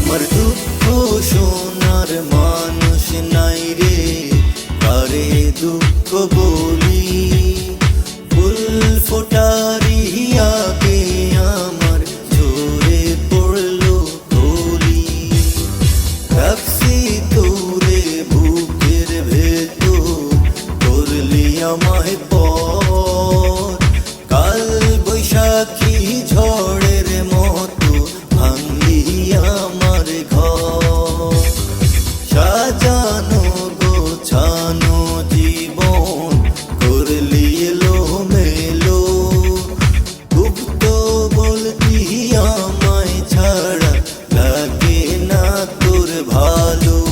আমার দুঃখ শোনার মানুষ নাই রে। আরে দুঃখ বলি? ফুল ফোটারি আগে আমার ঝরে পড়ল কলি রাখছি তোরে বুকের ভেতর করলি আমায় পর ভালো